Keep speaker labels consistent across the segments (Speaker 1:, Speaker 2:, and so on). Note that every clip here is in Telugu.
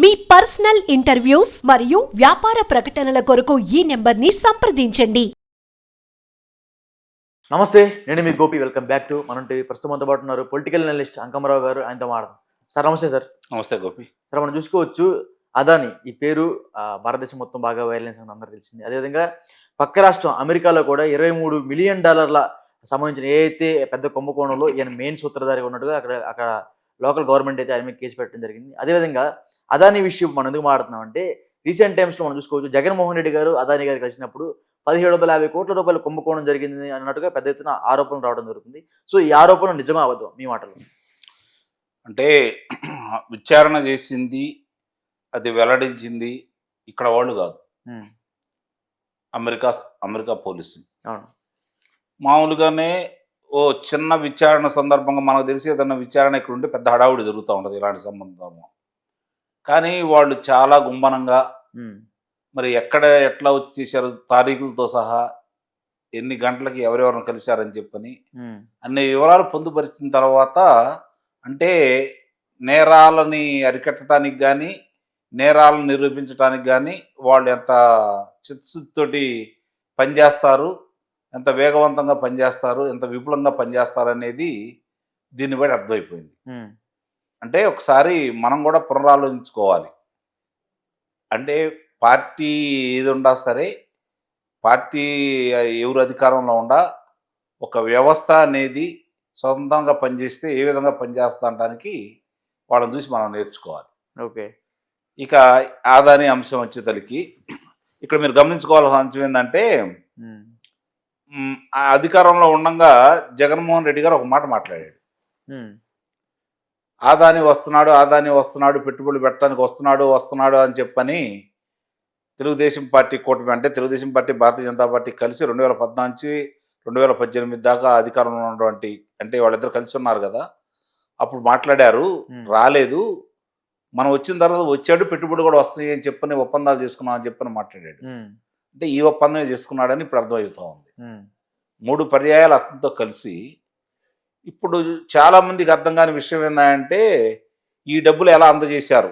Speaker 1: మీ పర్సనల్ ఇంటర్వ్యూస్ మరియు వ్యాపార ప్రకటనల కొరకు ఈ నెంబర్ని సంప్రదించండి.
Speaker 2: నమస్తే నేను మీ Gopi. Welcome back to Manam TV. ప్రస్తుతం పాటు ఉన్నారు పొలిటికల్ అనలిస్ట్ అంకమరావు గారు. ఆయనతో మాట్లాడదాం. సార్ నమస్తే సార్.
Speaker 3: నమస్తే గోపి.
Speaker 2: సార్ మనం చూసుకోవచ్చు అదాని. ఈ పేరు ఆ, భారతదేశం మొత్తం బాగా వైలెన్స్ అని అందరూ తెలిసింది. అదేవిధంగా పక్క రాష్ట్రం అమెరికాలో కూడా ఇరవై మూడు మిలియన్ డాలర్ల సంబంధించిన ఏ అయితే పెద్ద కుంభకోణంలో ఈయన మెయిన్ సూత్రధారి ఉన్నట్టుగా అక్కడ అక్కడ లోకల్ గవర్నమెంట్ అయితే ఆయన మీద కేసు పెట్టడం జరిగింది. అదేవిధంగా అదాని విషయం మనం ఎందుకు మాట్లాడుతున్నాం అంటే రీసెంట్ టైమ్స్లో మనం చూసుకోవచ్చు జగన్మోహన్ రెడ్డి గారు అదాని గారు కలిసినప్పుడు పదిహేడు వందల యాభై కోట్ల రూపాయల కుంభకోణం జరిగింది అన్నట్టుగా పెద్ద ఎత్తున ఆరోపణలు రావడం జరుగుతుంది. సో ఈ ఆరోపణలు నిజమా అబద్ధం మీ మాటలు
Speaker 3: అంటే విచారణ చేసింది అది వెల్లడించింది ఇక్కడ వాళ్ళు కాదు. అమెరికా అమెరికా పోలీసులు. మామూలుగానే ఓ చిన్న విచారణ సందర్భంగా మనకు తెలిసి ఏదన్నా విచారణ ఇక్కడ ఉంటే పెద్ద హడావుడి జరుగుతూ ఉంటుంది ఇలాంటి సంబంధం కానీ వాళ్ళు చాలా
Speaker 2: ఉమ్,
Speaker 3: మరి ఎక్కడ ఎట్లా వచ్చి చేశారు తారీఖులతో సహా ఎన్ని గంటలకి ఎవరెవరిని కలిశారని చెప్పని అన్ని వివరాలు పొందుపరిచిన తర్వాత అంటే నేరాలని అరికట్టడానికి కానీ నేరాలను నిరూపించడానికి కానీ వాళ్ళు ఎంత చిత్తశుద్ధితోటి పనిచేస్తారు ఎంత వేగవంతంగా పనిచేస్తారు ఎంత విపులంగా పనిచేస్తారు అనేది దీన్ని బట్టి అర్థమైపోయింది. అంటే ఒకసారి మనం కూడా పునరాలోచించుకోవాలి. అంటే పార్టీ ఏది ఉండా సరే పార్టీ ఎవరు అధికారంలో ఉండా ఒక వ్యవస్థ అనేది స్వతంత్రంగా పనిచేస్తే ఏ విధంగా పనిచేస్తా అనడానికి వాళ్ళని చూసి మనం నేర్చుకోవాలి.
Speaker 2: ఓకే.
Speaker 3: ఇక ఆదాని అంశం వచ్చేతలకి ఇక్కడ మీరు గమనించుకోవాల్సిన అంశం ఏంటంటే అధికారంలో ఉండగా జగన్మోహన్ రెడ్డి గారు ఒక మాట మాట్లాడాడు. ఆదాని వస్తున్నాడు ఆదాని వస్తున్నాడు పెట్టుబడులు పెట్టడానికి వస్తున్నాడు వస్తున్నాడు అని చెప్పని తెలుగుదేశం పార్టీ కూటమి అంటే తెలుగుదేశం పార్టీ భారతీయ జనతా పార్టీ కలిసి రెండు వేల పద్నాలుగు రెండు వేల పద్దెనిమిది దాకా అధికారంలో ఉన్నటువంటి అంటే వాళ్ళిద్దరు కలిసి ఉన్నారు కదా అప్పుడు మాట్లాడారు. రాలేదు మనం వచ్చిన తర్వాత వచ్చాడు పెట్టుబడి కూడా వస్తాయి అని చెప్పని ఒప్పందాలు చేసుకున్నాం అని చెప్పని మాట్లాడాడు. అంటే ఈ ఒప్పందమే చేసుకున్నాడని ఇప్పుడు అర్థమవుతా ఉంది. మూడు పర్యాయాలు అతనితో కలిసి ఇప్పుడు చాలా మందికి అర్థం కాని విషయం ఏంటంటే ఈ డబ్బులు ఎలా అందజేశారు?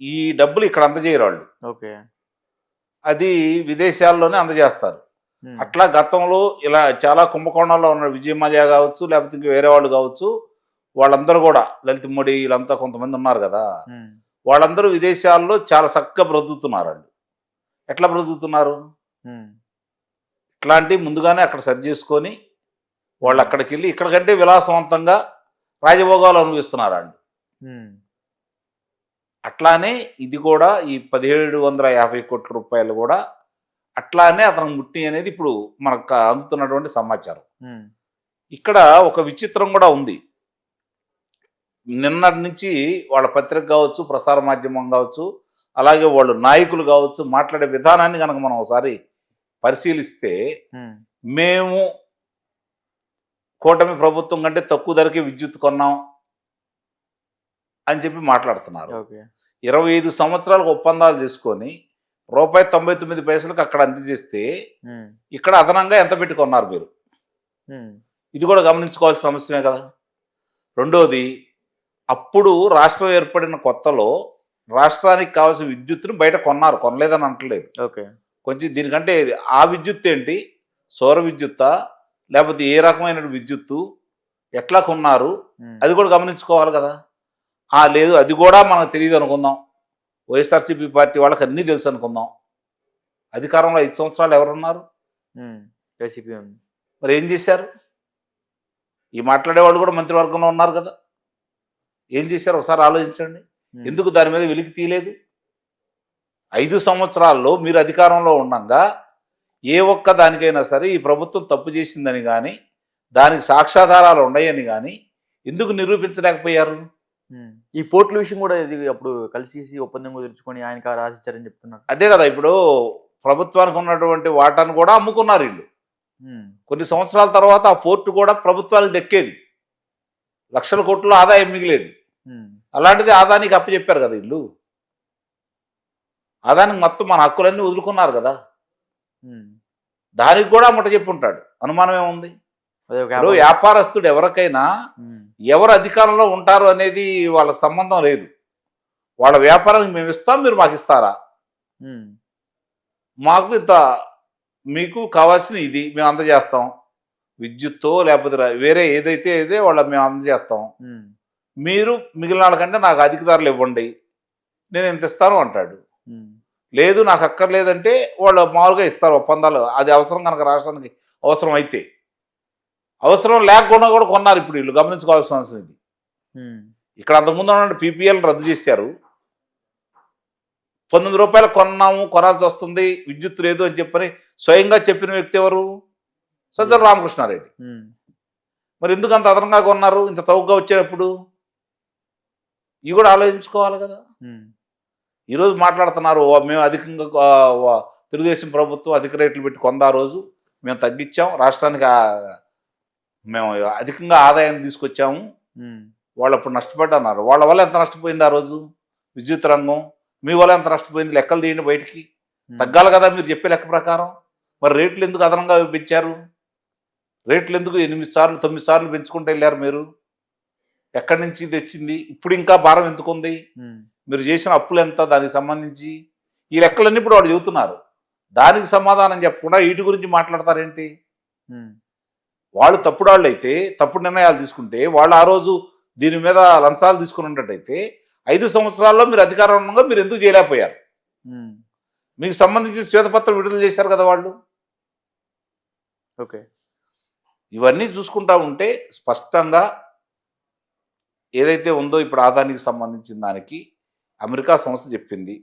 Speaker 3: ఈ డబ్బులు ఇక్కడ అందజేయరు వాళ్ళు.
Speaker 2: ఓకే.
Speaker 3: అది విదేశాల్లోనే అందజేస్తారు. అట్లా గతంలో ఇలా చాలా కుంభకోణంలో ఉన్న విజయ మల్యా కావచ్చు లేకపోతే ఇంక వేరే వాళ్ళు కావచ్చు వాళ్ళందరూ కూడా లలిత మోడీ వీళ్ళంతా కొంతమంది ఉన్నారు కదా వాళ్ళందరూ విదేశాల్లో చాలా చక్కగా బ్రతుకుతున్నారు వాళ్ళు. ఎట్లా బ్రతుకుతున్నారు?
Speaker 2: ఉమ్,
Speaker 3: ఇట్లాంటి ముందుగానే అక్కడ సరి చేసుకొని వాళ్ళు అక్కడికి వెళ్ళి ఇక్కడికంటే విలాసవంతంగా రాజభోగాలు అనుభవిస్తున్నారు వాళ్ళు అట్లానే ఇది కూడా ఈ పదిహేడు వందల యాభై కోట్ల రూపాయలు కూడా అట్లానే అతను ముట్టి అనేది ఇప్పుడు మనకు అందుతున్నటువంటి సమాచారం. ఇక్కడ ఒక విచిత్రం కూడా ఉంది. నిన్నటి నుంచి వాళ్ళ పత్రిక కావచ్చు ప్రసార మాధ్యమం కావచ్చు అలాగే వాళ్ళు నాయకులు కావచ్చు మాట్లాడే విధానాన్ని కనుక మనం ఒకసారి పరిశీలిస్తే మేము కూటమి ప్రభుత్వం కంటే తక్కువ ధరకే విద్యుత్ కొన్నాం అని చెప్పి మాట్లాడుతున్నారు.
Speaker 2: ఓకే.
Speaker 3: ఇరవై ఐదు సంవత్సరాలకు ఒప్పందాలు చేసుకొని రూపాయి తొంభై తొమ్మిది పైసలకు అక్కడ అందజేస్తే ఇక్కడ అదనంగా ఎంత పెట్టి కొన్నారు మీరు? ఇది కూడా గమనించుకోవాల్సిన అంశమే కదా. రెండోది అప్పుడు రాష్ట్రం ఏర్పడిన కొత్తలో రాష్ట్రానికి కావాల్సిన విద్యుత్తును బయట కొన్నారు కొనలేదని అంటలేదు.
Speaker 2: ఓకే.
Speaker 3: కొంచెం దీనికంటే ఆ విద్యుత్ ఏంటి? సౌర విద్యుత్తా? లేకపోతే ఏ రకమైన విద్యుత్తు ఎట్లా కొన్నారు అది కూడా గమనించుకోవాలి కదా. ఆ లేదు అది కూడా మనకు తెలియదు అనుకుందాం. వైఎస్ఆర్సీపీ పార్టీ వాళ్ళకి అన్నీ తెలుసు అనుకుందాం. అధికారంలో ఐదు సంవత్సరాలు ఎవరున్నారు?
Speaker 2: వైసీపీ.
Speaker 3: మరి ఏం చేశారు? ఈ మాట్లాడే వాళ్ళు కూడా మంత్రివర్గంలో ఉన్నారు కదా. ఏం చేశారు? ఒకసారి ఆలోచించండి. ఎందుకు దాని మీద వెలికి తీయలేదు? ఐదు సంవత్సరాల్లో మీరు అధికారంలో ఉండగా ఏ ఒక్క దానికైనా సరే ఈ ప్రభుత్వం తప్పు చేసిందని కానీ దానికి సాక్ష్యాధారాలు ఉన్నాయని కానీ ఎందుకు నిరూపించలేకపోయారు.
Speaker 2: ఈ పోర్టుల విషయం కూడా ఇది అప్పుడు కలిసి ఒప్పందం కుదుర్చుకొని ఆయనకి రాసిచ్చారని చెప్తున్నారు.
Speaker 3: అదే కదా ఇప్పుడు ప్రభుత్వానికి ఉన్నటువంటి వాటాను కూడా అమ్ముకున్నారు వీళ్ళు. కొన్ని సంవత్సరాల తర్వాత ఆ పోర్టు కూడా ప్రభుత్వానికి దక్కేది. లక్షల కోట్ల ఆదాయం మిగిలేది. అలాంటిది ఆదానికి అప్పచెప్పారు కదా వీళ్ళు. ఆదానికి మొత్తం మన హక్కులన్నీ వదులుకున్నారు కదా. దానికి కూడా ముట్ట చెప్పి ఉంటాడు అనుమానం ఏముంది? ఇప్పుడు. వ్యాపారస్తుడు ఎవరికైనా ఎవరు అధికారంలో ఉంటారు అనేది వాళ్ళకి సంబంధం లేదు. వాళ్ళ వ్యాపారానికి మేము ఇస్తాం మీరు మాకు ఇస్తారా? మాకు ఇంత మీకు కావాల్సిన ఇది మేము అందజేస్తాం. విద్యుత్తో లేకపోతే వేరే ఏదైతే ఏదే వాళ్ళ మేము అందజేస్తాం. మీరు మిగిలిన వాళ్ళకంటే నాకు అధిక ధరలు ఇవ్వండి. నేను ఇంత ఇస్తాను అంటాడు. లేదు నాకు అక్కర్లేదంటే వాళ్ళు మామూలుగా ఇస్తారు ఒప్పందాలు. అది అవసరం కనుక రాష్ట్రానికి అవసరం అయితే. అవసరం లేకుండా కూడా కొన్నారు ఇప్పుడు వీళ్ళు గమనించుకోవాల్సిన అవసరం ఇది. ఇక్కడ అంతకుముందు ఉన్న పీపీఎల్ రద్దు చేశారు. పంతొమ్మిది రూపాయలు కొన్నాము కొనాల్సి వస్తుంది విద్యుత్ లేదు అని చెప్పని స్వయంగా చెప్పిన వ్యక్తి ఎవరు? సజ్జల రామకృష్ణారెడ్డి. మరి ఎందుకు అంత అదనంగా కొన్నారు? ఇంత తౌగ్గా వచ్చేటప్పుడు? ఇవి కూడా ఆలోచించుకోవాలి కదా. ఈరోజు మాట్లాడుతున్నారు "ఓ, మేము అధికంగా తెలుగుదేశం ప్రభుత్వం అధిక రేట్లు పెట్టి కొందా రోజు. మేము తగ్గించాం. రాష్ట్రానికి మేము అధికంగా ఆదాయం తీసుకొచ్చాము. వాళ్ళు అప్పుడు నష్టపడ్డన్నారు వాళ్ళ వల్ల ఎంత నష్టపోయింది ఆ రోజు? విద్యుత్ రంగం. మీ వల్ల ఎంత నష్టపోయింది? లెక్కలు తీయండి బయటికి. తగ్గాలి కదా మీరు చెప్పే లెక్క ప్రకారం. మరి రేట్లు ఎందుకు అదనంగా పెంచారు? రేట్లు ఎందుకు ఎనిమిది సార్లు తొమ్మిది సార్లు పెంచుకుంటూ వెళ్ళారు మీరు? ఎక్కడి నుంచి ఇది వచ్చింది ఇప్పుడు ఇంకా భారం ఎందుకు ఉంది
Speaker 2: ఉమ్,
Speaker 3: మీరు చేసిన అప్పులు ఎంత దానికి సంబంధించి ఈ లెక్కలన్నీ ఇప్పుడు వాడు చెబుతున్నారు. దానికి సమాధానం చెప్పకుండా వీటి గురించి మాట్లాడతారేంటి? వాళ్ళు తప్పుడు వాళ్ళు అయితే తప్పుడు నిర్ణయాలు తీసుకుంటే వాళ్ళు ఆ రోజు దీని మీద లంచాలు తీసుకుని ఉన్నట్టయితే ఐదు సంవత్సరాల్లో మీరు అధికారంగా మీరు ఎందుకు చేయలేకపోయారు? మీకు సంబంధించి శ్వేతపత్రం విడుదల చేశారు కదా వాళ్ళు?
Speaker 2: ఓకే.
Speaker 3: ఇవన్నీ చూసుకుంటా ఉంటే స్పష్టంగా ఏదైతే ఉందో ఇప్పుడు ఆదానికి సంబంధించిన దానికి అమెరికా సంస్థ చెప్పింది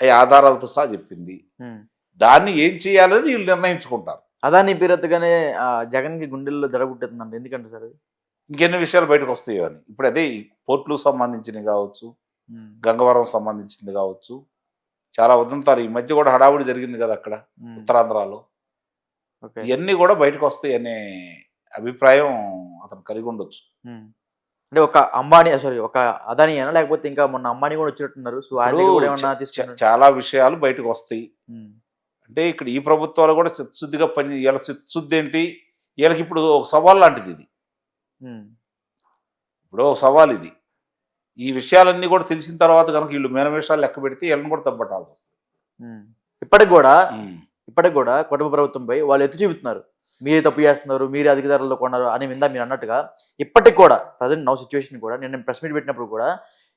Speaker 3: అవి ఆధారాలతో సహా చెప్పింది. దాన్ని ఏం చేయాలనేది వీళ్ళు నిర్ణయించుకుంటారు.
Speaker 2: అదాని ఆ, జగన్కి గుండెల్లో దడబుట్టేస్తుందండి ఎందుకంటే సార్?
Speaker 3: ఇంకెన్ని విషయాలు బయటకు వస్తాయో అని ఇప్పుడు అదే ఈ పోర్టులకు సంబంధించినవి కావచ్చు గంగవరం సంబంధించింది కావచ్చు చాలా ఉదంతాలు ఈ మధ్య కూడా హడావుడి జరిగింది కదా అక్కడ ఉత్తరాంధ్రలో.
Speaker 2: ఓకే.
Speaker 3: ఇవన్నీ కూడా బయటకు వస్తాయి అనే అభిప్రాయం అతను కలిగి ఉండొచ్చు.
Speaker 2: అంటే ఒక అంబానీ సారీ ఒక అదాని అయినా లేకపోతే ఇంకా మొన్న అంబానీ కూడా వచ్చినట్టున్నారు. సో ఆయన కూడా ఏమన్నా తీసుకున్నారు
Speaker 3: చాలా విషయాలు బయటకు వస్తాయి. అంటే ఇక్కడ ఈ ప్రభుత్వాలు కూడా చిత్తశుద్ధిగా పని వీళ్ళ చిత్తశుద్ధి ఏంటి? వీళ్ళకి ఇప్పుడు ఒక సవాల్ లాంటిది ఇది. ఇప్పుడు ఒక సవాల్ ఇది. ఈ విషయాలన్నీ కూడా తెలిసిన తర్వాత కనుక వీళ్ళు మేనవేషాలు లెక్క పెడితే వీళ్ళని కూడా తప్పట్టాల్సి వస్తుంది.
Speaker 2: ఇప్పటికి కూడా. ఇప్పటికి కూడా కుటుంబ ప్రభుత్వంపై వాళ్ళు ఎత్తి చూపుతున్నారు. మీరే తప్పు చేస్తున్నారు మీరే అధిక ధరల్లో కొన్నారు అని విందా మీరు అన్నట్టుగా ఇప్పటికి కూడా ప్రజెంట్ నౌ సిచ్యువేషన్ కూడా నేను ప్రెస్ మీట్ పెట్టినప్పుడు కూడా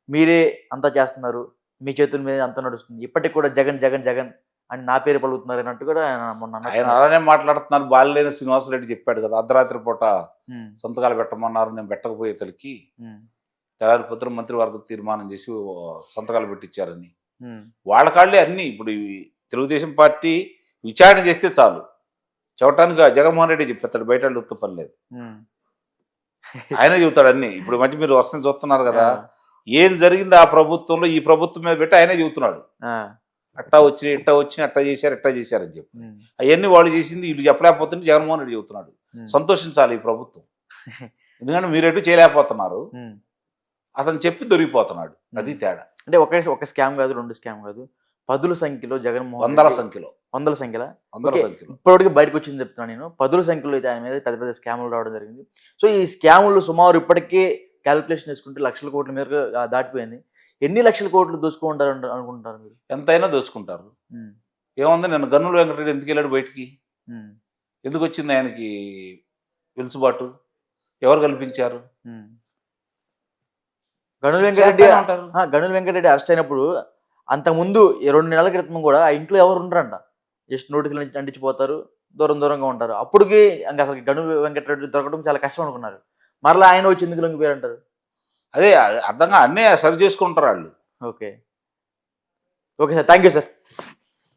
Speaker 2: మీరే అంతా చేస్తున్నారు మీ చేతుల మీద అంతా నడుస్తుంది. ఇప్పటికి కూడా జగన్ జగన్ జగన్ అని నా పేరు పలుకుతున్నారు అన్నట్టు కూడా ఆయన మొన్న
Speaker 3: ఆయన అలానే మాట్లాడుతున్నారు. బాలినేని శ్రీనివాసరెడ్డి చెప్పాడు కదా అర్ధరాత్రి పూట సంతకాలు పెట్టమన్నారు నేను పెట్టకపోయే తలకి
Speaker 2: ఉమ్,
Speaker 3: తెల్లారి పొద్దున మంత్రివర్గ తీర్మానం చేసి సంతకాలు పెట్టించారని. వాళ్ళ కాళ్ళే అన్ని. ఇప్పుడు తెలుగుదేశం పార్టీ విచారణ చేస్తే చాలు. చెప్పటానికి జగన్మోహన్ రెడ్డి చెప్పేస్తాడు బయట ఉత్త పని లేదు. ఆయన చెబుతాడు అన్ని. ఇప్పుడు మధ్య మీరు వర్షం చూస్తున్నారు కదా ఏం జరిగింది ఆ ప్రభుత్వంలో? ఈ ప్రభుత్వం మీద పెట్టి ఆయనే చెబుతున్నాడు. అట్టా వచ్చి ఇట్టా వచ్చి అట్టా చేశారు ఇట్టా చేశారని చెప్పి. అవన్నీ వాళ్ళు చేసింది వీళ్ళు చెప్పలేకపోతుంటే జగన్మోహన్ రెడ్డి చెబుతున్నాడు. సంతోషించాలి ఈ ప్రభుత్వం. ఎందుకంటే మీరెటు చేయలేకపోతున్నారు. అతను చెప్పి దొరికిపోతున్నాడు. అది తేడా.
Speaker 2: అంటే ఒక ఒక స్కామ్ కాదు రెండు స్కామ్ కాదు. పదుల సంఖ్యలో జగన్మోహన్
Speaker 3: వందల సంఖ్యలో.
Speaker 2: వందల సంఖ్యలో?
Speaker 3: వందల. సంఖ్యలో.
Speaker 2: ఇప్పటివరకు బయటకు వచ్చింది చెప్తున్నాను నేను. పదుల సంఖ్యలో అయితే ఆయన మీద పెద్ద పెద్ద స్కాములు రావడం జరిగింది. సో ఈ స్కాములు సుమారు ఇప్పటికే క్యాలిక్యులేషన్ వేసుకుంటే లక్షల కోట్ల మీద దాటిపోయింది. ఎన్ని లక్షల కోట్లు దోచుకుంటారు అంట- అనుకుంటారు మీరు?
Speaker 3: ఎంతైనా దోచుకుంటారు. ఏముంది నేను గన్నుల వెంకటరెడ్డి ఎందుకు వెళ్ళాడు బయటికి? ఎందుకు వచ్చింది ఆయనకి వెలుసుబాటు? ఎవరు కల్పించారు.
Speaker 2: గనుల వెంకటరెడ్డి గనుల వెంకటరెడ్డి అరెస్ట్ అయినప్పుడు అంతకుముందు ఈ రెండు నెలల క్రితం కూడా ఆ ఇంట్లో ఎవరు ఉండరంట. జస్ట్ నోటీసులు అంటి- అంటించిపోతారు దూరం దూరంగా ఉంటారు. అప్పటికి ఇంకా అసలు గనుల వెంకటరెడ్డి దొరకడం చాలా కష్టం అనుకున్నారు. మరలా ఆయన వచ్చి ఎందుకు లొంగిపోయారంటారు
Speaker 3: అదే అర్థంగా అన్నీ సరి చేసుకుంటారు వాళ్ళు.
Speaker 2: Okay. Okay sir thank you sir.